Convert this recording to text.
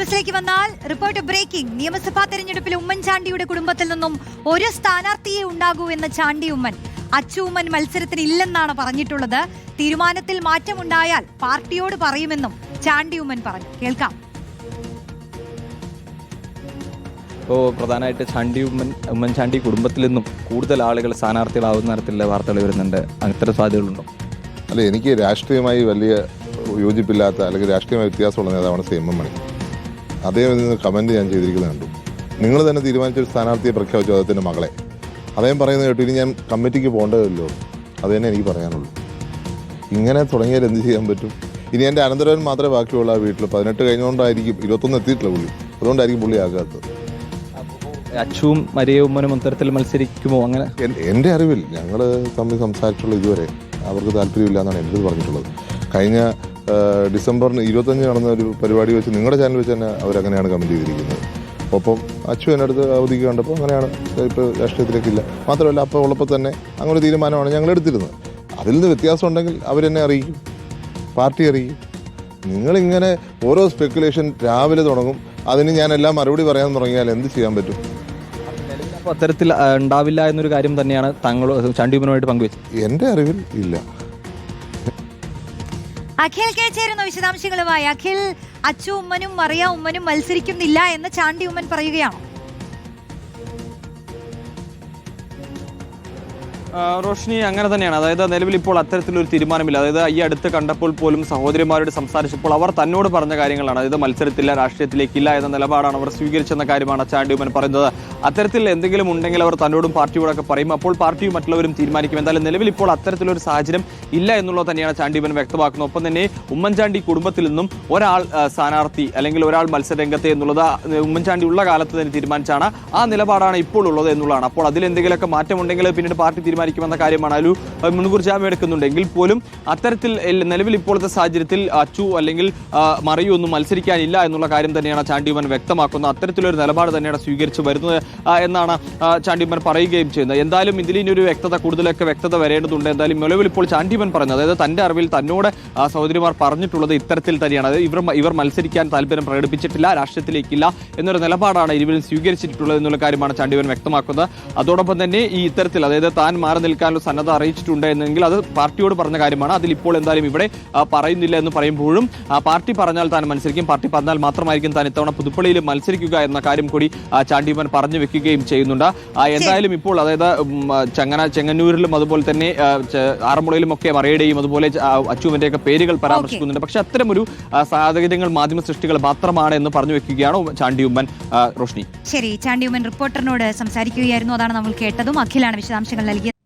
എക്സ്പ്രസിലേക്ക് വന്നാൽ report breaking നിയമസഭാ തെരഞ്ഞെടുപ്പിൽ ഉമ്മൻചാണ്ടിയുടെ കുടുംബത്തിൽ നിന്നും ഒരു സ്ഥാനാർത്ഥിയെ ഉണ്ടാകൂ എന്ന ചാണ്ടി ഉമ്മൻ. അച്ചു ഉമ്മൻ മത്സരത്തിന് ഇല്ലെന്നാണ് പറഞ്ഞിട്ടുള്ളത്. തീരുമാനത്തിൽ മാറ്റമുണ്ടായാൽ പാർട്ടിയോട് പറയുമെന്നും ചാണ്ടി ഉമ്മൻ പറഞ്ഞു. കേൾക്കാം. ഇപ്പോൾ പ്രധാനമായിട്ട് ചാണ്ടി ഉമ്മൻ ഉമ്മൻചാണ്ടി കുടുംബത്തിൽ നിന്നും കൂടുതൽ ആളുകൾ സ്ഥാനാർത്ഥികളാവുന്ന തരത്തിലുള്ള വാർത്തകൾ വരുന്നുണ്ട്. അത്തരം സാധ്യതകളുണ്ടോ? അല്ല എനിക്ക് രാഷ്ട്രീയമായി വലിയ യോജിപ്പില്ലാത്ത അല്ലെങ്കിൽ രാഷ്ട്രീയമായ വ്യത്യാസമുള്ള നേതാവാണ് സി എം എം മണി. അദ്ദേഹം നിന്ന് കമന്റ് ഞാൻ ചെയ്തിരിക്കുന്നത് കണ്ടു നിങ്ങൾ തന്നെ തീരുമാനിച്ച ഒരു സ്ഥാനാർത്ഥിയെ പ്രഖ്യാപിച്ചു അദ്ദേഹത്തിന്റെ മകളെ. അദ്ദേഹം പറയുന്നത് കേട്ടു ഇനി ഞാൻ കമ്മിറ്റിക്ക് പോകേണ്ടതല്ലോ. അത് തന്നെ എനിക്ക് പറയാനുള്ളൂ. ഇങ്ങനെ തുടങ്ങിയാൽ എന്ത് ചെയ്യാൻ പറ്റും? ഇനി എന്റെ അനന്തരവൻ മാത്രമേ ബാക്കിയുള്ള ആ വീട്ടിൽ. പതിനെട്ട് കഴിഞ്ഞുകൊണ്ടായിരിക്കും ഇരുപത്തൊന്ന് എത്തിയിട്ടില്ല പുള്ളി. അതുകൊണ്ടായിരിക്കും പുള്ളി ആകാത്തത്. അച്ചുവും മരിയ ഉമ്മനും അത്തരത്തിൽ മത്സരിക്കുമോ? അങ്ങനെ? എന്റെ അറിവിൽ ഞങ്ങൾ തമ്മിൽ സംസാരിച്ചുള്ള ഇതുവരെ അവർക്ക് താല്പര്യമില്ല എന്നാണ് എന്റെ പറഞ്ഞിട്ടുള്ളത്. കഴിഞ്ഞ ഡിസംബറിന് ഇരുപത്തഞ്ച് നടന്ന ഒരു പരിപാടി വെച്ച് നിങ്ങളുടെ ചാനൽ വെച്ച് തന്നെ അവരങ്ങനെയാണ് കമന്റ് ചെയ്തിരിക്കുന്നത്. ഒപ്പം അച്ചു എന്റെ അടുത്ത് അവധിക്ക് കണ്ടപ്പോൾ അങ്ങനെയാണ്. ഇപ്പോൾ രാഷ്ട്രീയത്തിലേക്കില്ല. മാത്രമല്ല അപ്പോൾ ഉള്ളപ്പോൾ തന്നെ അങ്ങനെ ഒരു തീരുമാനമാണ് ഞങ്ങൾ എടുത്തിരുന്നത്. അതിൽ നിന്ന് വ്യത്യാസം ഉണ്ടെങ്കിൽ അവരെന്നെ അറിയിക്കും. പാർട്ടി അറിയിക്കും. നിങ്ങളിങ്ങനെ ഓരോ സ്പെക്കുലേഷൻ രാവിലെ തുടങ്ങും. അതിന് ഞാൻ എല്ലാം മറുപടി പറയാൻ തുടങ്ങിയാൽ എന്ത് ചെയ്യാൻ പറ്റും? അപ്പോൾ അത്തരത്തിൽ ഉണ്ടാവില്ല എന്നൊരു കാര്യം തന്നെയാണ് താങ്കൾ ചണ്ടിമനുമായിട്ട് പങ്കുവെച്ചത്. എന്റെ അറിവിൽ ഇല്ല. അഖിൽ കെ ചേരുന്ന വിശദാംശങ്ങളുമായി. അഖിൽ അച്ചു ഉമ്മനും മറിയ ഉമ്മനും മത്സരിക്കുന്നില്ല എന്ന് ചാണ്ടി ഉമ്മൻ പറയുകയാണ്. റോഷിനി അങ്ങനെ തന്നെയാണ്. അതായത് നിലവിൽ ഇപ്പോൾ അത്തരത്തിലൊരു തീരുമാനമില്ല. അതായത് ഈ അടുത്ത് കണ്ടപ്പോൾ പോലും സഹോദരിമാരോട് സംസാരിച്ചപ്പോൾ അവർ തന്നോട് പറഞ്ഞ കാര്യങ്ങളാണ്. അതായത് മത്സരത്തില്ല രാഷ്ട്രീയത്തിലേക്കില്ല എന്ന നിലപാടാണ് അവർ സ്വീകരിച്ചെന്ന കാര്യമാണ് ചാണ്ടി ഉമ്മൻ പറയുന്നത്. അത്തരത്തിൽ എന്തെങ്കിലും ഉണ്ടെങ്കിൽ അവർ തന്നോടും പാർട്ടിയോടൊക്കെ പറയും. അപ്പോൾ പാർട്ടിയും മറ്റുള്ളവരും തീരുമാനിക്കും. എന്തായാലും നിലവിൽ ഇപ്പോൾ അത്തരത്തിലൊരു സാഹചര്യം ഇല്ല എന്നുള്ളത് തന്നെയാണ് ചാണ്ടിബൻ വ്യക്തമാക്കുന്നത്. ഒപ്പം തന്നെ ഉമ്മൻചാണ്ടി കുടുംബത്തിൽ നിന്നും ഒരാൾ സ്ഥാനാർത്ഥി അല്ലെങ്കിൽ ഒരാൾ മത്സരരംഗത്ത് എന്നുള്ളത് ഉമ്മൻചാണ്ടി ഉള്ള കാലത്ത് തന്നെ തീരുമാനിച്ചാണ് ആ നിലപാടാണ് ഇപ്പോൾ ഉള്ളത് എന്നുള്ളതാണ്. അപ്പോൾ അതിലെന്തെങ്കിലുമൊക്കെ മാറ്റമുണ്ടെങ്കിൽ പിന്നീട് പാർട്ടി തീരുമാനിക്കുമെന്ന കാര്യമാണ് അലു മുൻകൂർ ജാമ്യം എടുക്കുന്നുണ്ടെങ്കിൽ പോലും അത്തരത്തിൽ നിലവിൽ ഇപ്പോഴത്തെ സാഹചര്യത്തിൽ അച്ചു അല്ലെങ്കിൽ മറിയൊന്നും മത്സരിക്കാനില്ല എന്നുള്ള കാര്യം തന്നെയാണ് ചാണ്ടിയുമൻ വ്യക്തമാക്കുന്നത്. അത്തരത്തിലൊരു നിലപാട് തന്നെയാണ് സ്വീകരിച്ച് വരുന്നത്. എന്നാണ് ചാണ്ടിമൻ പറയുകയും ചെയ്യുന്നത്. എന്തായാലും ഇതിൽ ഇനി ഒരു വ്യക്തത കൂടുതലൊക്കെ വ്യക്തത വരേണ്ടതുണ്ട്. എന്തായാലും നിലവിൽ ഇപ്പോൾ ചാണ്ടിമൻ പറയുന്നത് അതായത് തന്റെ അറിവിൽ തന്നോട് സഹോദരിമാർ പറഞ്ഞിട്ടുള്ളത് ഇത്തരത്തിൽ തന്നെയാണ്. അതായത് ഇവർ ഇവർ മത്സരിക്കാൻ താല്പര്യം പ്രകടിപ്പിച്ചിട്ടില്ല രാഷ്ട്രീയത്തിലേക്കില്ല എന്നൊരു നിലപാടാണ് ഇരുവരും സ്വീകരിച്ചിട്ടുള്ളത് എന്നുള്ള കാര്യമാണ് ചാണ്ടിമൻ വ്യക്തമാക്കുന്നത്. അതോടൊപ്പം തന്നെ ഈ ഇത്തരത്തിൽ അതായത് താൻ മാറി നിൽക്കാനുള്ള സന്നദ്ധ അറിയിച്ചിട്ടുണ്ട് എന്നെങ്കിൽ അത് പാർട്ടിയോട് പറഞ്ഞ കാര്യമാണ്. അതിൽ ഇപ്പോൾ എന്തായാലും ഇവിടെ പറയുന്നില്ല എന്ന് പറയുമ്പോഴും പാർട്ടി പറഞ്ഞാൽ താൻ മത്സരിക്കും പാർട്ടി പറഞ്ഞാൽ മാത്രമായിരിക്കും താൻ ഇത്തവണ പുതുപ്പള്ളിയിൽ മത്സരിക്കുക എന്ന കാര്യം കൂടി ചാണ്ടിമൻ പറഞ്ഞു വെക്കുകയും ചെയ്യുന്നുണ്ട്. എന്തായാലും ഇപ്പോൾ അതായത് ചങ്ങന ചെങ്ങന്നൂരിലും അതുപോലെ തന്നെ ആറന്മുളയിലും ഒക്കെ മറയുടെയും അതുപോലെ ഒക്കെ പേരുകൾ പരാമർശിക്കുന്നുണ്ട്. പക്ഷെ അത്തരമൊരു ഒരു സാഹചര്യങ്ങൾ മാധ്യമ സൃഷ്ടികൾ മാത്രമാണ് എന്ന് പറഞ്ഞു വെക്കുകയാണ് ചാണ്ടിയുമ്മൻ റോഷ്നി. ശരി. ചാണ്ടിയുമ്മൻ റിപ്പോർട്ടറിനോട് സംസാരിക്കുകയായിരുന്നു. അതാണ് നമ്മൾ കേട്ടതും. അഖിലാണ് വിശദാംശങ്ങൾ നൽകിയത്.